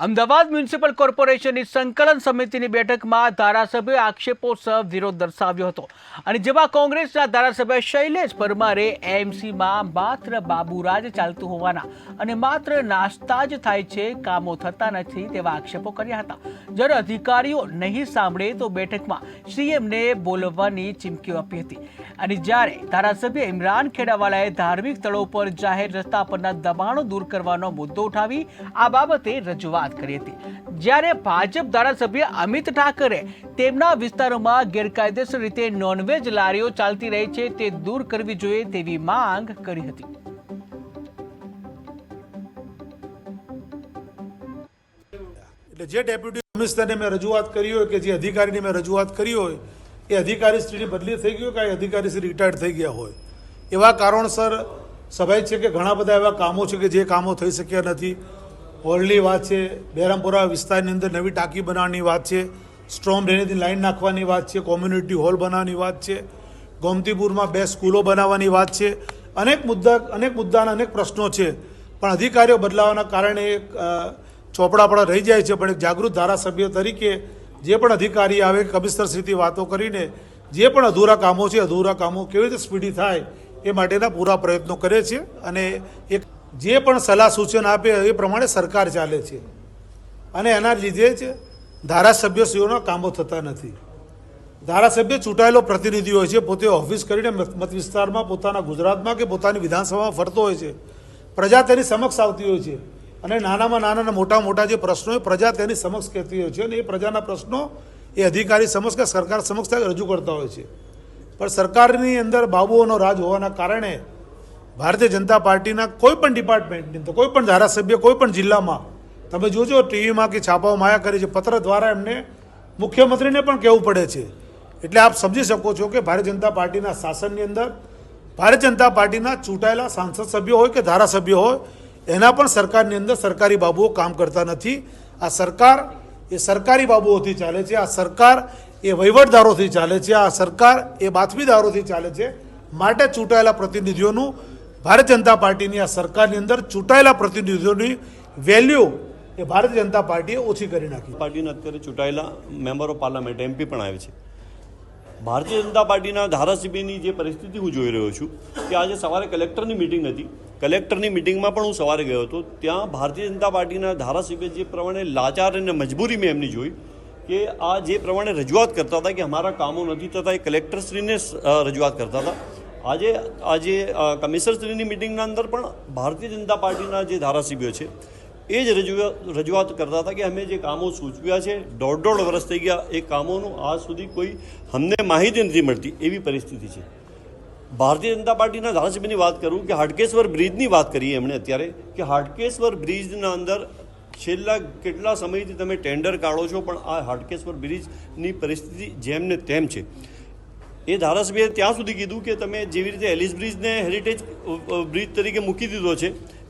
Ahmedabad municipal કોર્પોરેશનની સંકલન સમિતિની બેઠકમાં ધારાસભ્યોએ આક્ષેપો સહ વિરોધ દર્શાવ્યો હતો. અને જેમાં કોંગ્રેસના ધારાસભ્ય શૈલેષ પરમારે એએમસીમાં માત્ર બાબુરાજ ચાલતું હોવાના અને માત્ર નાસ્તા જ થાય છે, કામો થતા નથી તેવા આક્ષેપો કર્યા હતા. જ્યારે અધિકારીઓ નહીં સાંભળે તો બેઠકમાં સીએમને બોલવવાની ચીમકીઓ આપી હતી. અને જ્યારે ધારાસભ્ય ઇમરાન ખેડાવાલાએ ધાર્મિક સ્થળો પર જાહેર રસ્તા પરના દબાણો દૂર કરવાનો મુદ્દો ઉઠાવી, આ બાબતે રજૂઆત કરી હતી. જ્યારે ભાજપ ધારાસભ્ય અમિત ઠાકરે તેમના વિસ્તારોમાં ગેરકાયદેસર રીતે નોનવેજ લારીઓ ચાલતી રહી છે તે દૂર કરવી જોઈએ તેવી માંગ કરી હતી. જે ડેપ્યુટી કમિશનરને મેં રજૂઆત કરી હોય કે જે અધિકારીને મેં રજૂઆત કરી હોય, એ અધિકારી શ્રીની બદલી થઈ ગઈ હોય કે અધિકારી શ્રી રિટાયર્ડ થઈ ગયા હોય? એવા કારણસર સ્વાભાવિક છે કે ઘણા બધા એવા કામો છે કે જે કામો થઈ શક્યા નથી. હોલની વાત છે બહેરામપુરા વિસ્તારની અંદર નવી ટાંકી બનાવવાની વાત છે, સ્ટ્રોમ ડ્રેનેજની લાઈન નાખવાની વાત છે, કોમ્યુનિટી હોલ બનાવવાની વાત છે, ગોમતીપુરમાં બે સ્કૂલો બનાવવાની વાત છે, અનેક મુદ્દા, અનેક મુદ્દાના અનેક પ્રશ્નો છે. પણ અધિકારીઓ બદલાવાના કારણે ચોપડાપડા રહી જાય છે, પણ એક જાગૃત ધારાસભ્ય તરીકે જે પણ અધિકારી આવે કમિશનરશ્રીથી વાતો કરીને જે પણ અધૂરા કામો છે, અધૂરા કામો કેવી રીતે સ્પીડી થાય એ માટેના પૂરા પ્રયત્નો કરે છે અને એક જે પણ સલાહ સૂચન આપે એ પ્રમાણે સરકાર ચાલે છે. અને એના લીધે જ ધારાસભ્યશ્રીઓના કામો થતા નથી. ધારાસભ્ય ચૂંટાયેલો પ્રતિનિધિ હોય છે, પોતે ઓફિસ કરીને મત વિસ્તારમાં પોતાના ગુજરાતમાં કે પોતાની વિધાનસભામાં ફરતો હોય છે. પ્રજા તેની સમક્ષ આવતી હોય છે. અને નાનામાં નાના મોટા મોટા જે પ્રશ્નો એ પ્રજા તેની સમક્ષ કહેતી હોય છે અને એ પ્રજાના પ્રશ્નો એ અધિકારી સમક્ષ કે સરકાર સમક્ષ રજૂ કરતા હોય છે. પણ સરકારની અંદર બાબુઓનો રાજ હોવાના કારણે ભારતીય જનતા પાર્ટીના કોઈ પણ ડિપાર્ટમેન્ટની અંદર કોઈ પણ ધારાસભ્ય, કોઈ પણ જિલ્લામાં, તમે જોજો ટીવીમાં કે છાપાઓમાં આયા કરી છે, પત્ર દ્વારા એમને મુખ્યમંત્રીને પણ કહેવું પડે છે. એટલે આપ સમજી શકો છો કે ભારતીય જનતા પાર્ટીના શાસનની અંદર, ભારતીય જનતા પાર્ટીના ચૂંટાયેલા સાંસદ સભ્યો હોય કે ધારાસભ્યો હોય, એના પણ સરકારની અંદર સરકારી બાબુઓ કામ કરતા નથી. આ સરકાર, એ સરકારી બાબુઓથી ચાલે છે, આ સરકાર એ વહીવટદારોથી ચાલે છે, આ સરકાર એ બાતમીદારોથી ચાલે છે. માટે ચૂંટાયેલા પ્રતિનિધિઓનું ભારતીય જનતા પાર્ટીની આ સરકારની અંદર ચૂંટાયેલા પ્રતિનિધિઓની વેલ્યુ એ ભારતીય જનતા પાર્ટીએ ઓછી કરી નાખી. પાર્ટીના અત્યારે ચૂંટાયેલા મેમ્બર પાર્લામેન્ટ એમપી પણ આવે છે. ભારતીય જનતા પાર્ટીના ધારાસભ્યની જે પરિસ્થિતિ હું જોઈ રહ્યો છું, કે આજે સવારે કલેક્ટરની મિટિંગ હતી. કલેક્ટરની મિટિંગમાં પણ હું સવારે ગયો હતો. ત્યાં ભારતીય જનતા પાર્ટીના ધારાસભ્ય જે પ્રમાણે લાચાર અને મજબૂરી મેં એમની જોઈ, કે આ જે પ્રમાણે રજૂઆત કરતા હતા કે અમારા કામો નથી થતા, એ કલેક્ટરશ્રીને રજૂઆત કરતા હતા. આજે આજે કમિશનરશ્રીની મિટિંગના અંદર પણ ભારતીય જનતા પાર્ટીના જે ધારાસભ્યો છે, એ જ રજૂઆત રજૂઆત કરતા હતા કે અમે જે કામો સૂચવ્યા છે, દોઢ દોઢ વર્ષ થઈ ગયા એ કામોનું આજ સુધી કોઈ અમને માહિતી નથી મળતી એવી પરિસ્થિતિ છે. ભારતીય જનતા પાર્ટીના ધારાસભ્યની વાત કરું કે હાટકેશ્વર બ્રિજની વાત કરીએ એમણે અત્યારે, કે હાટકેશ્વર બ્રિજના અંદર છેલ્લા કેટલા સમયથી તમે ટેન્ડર કાઢો છો પણ આ હાટકેશ્વર બ્રિજની પરિસ્થિતિ જેમને તેમ છે. એ ધારાસભ્યએ ત્યાં સુધી કીધું કે તમે જેવી રીતે એલિસ બ્રિજને હેરિટેજ બ્રિજ તરીકે મૂકી દીધો છે,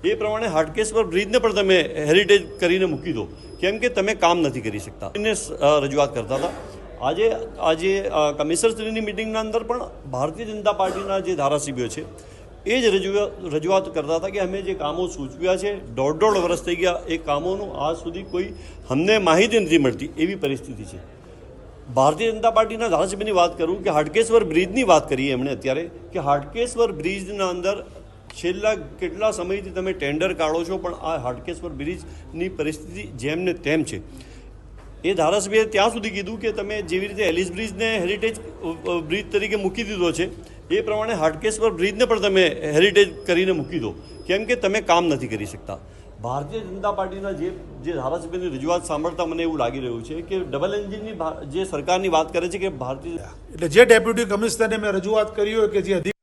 એ પ્રમાણે હાટકેશ્વર બ્રિજને પણ તમે હેરિટેજ કરીને મૂકી દો. કેમ કે તમે કામ નથી કરી શકતા. એને રજૂઆત કરતા હતા. આજે આજે કમિશનરશ્રીની મિટિંગના અંદર પણ ભારતીય જનતા પાર્ટીના જે ધારાસભ્યો છે, એ જ રજૂઆત રજૂઆત કરતા હતા કે અમે જે કામો સૂચવ્યા છે, દોઢ દોઢ વર્ષ થઈ ગયા, એ કામોનું આજ સુધી કોઈ અમને માહિતી નથી મળતી એવી પરિસ્થિતિ છે. ભારતીય જનતા પાર્ટીના ધારાસભ્યની વાત કરું કે હાટકેશ્વર બ્રિજની વાત કરીએ એમણે અત્યારે, કે હાટકેશ્વર બ્રિજના અંદર છેલ્લા કેટલા સમયથી તમે ટેન્ડર કાઢો છો, પણ આ હાટકેશ્વર બ્રિજની પરિસ્થિતિ જેમ ને તેમ છે. એ ધારાસભ્યએ ત્યાં સુધી કીધું કે તમે જેવી રીતે એલિસ બ્રિજને હેરિટેજ બ્રિજ તરીકે મૂકી દીધો છે, એ પ્રમાણે હાટકેશ્વર બ્રિજને પણ તમે હેરિટેજ કરીને મૂકી દો. કેમ કે તમે કામ નથી કરી શકતા. ભારતીય જનતા પાર્ટીના જે જે ધારાસભ્યની રજૂઆત સાંભળતા મને એવું લાગી રહ્યું છે કે ડબલ એન્જિનની જે સરકારની વાત કરે છે કે ભારતીય એટલે જે ડેપ્યુટી કમિશનરને મેં રજૂઆત કરી હોય કે જે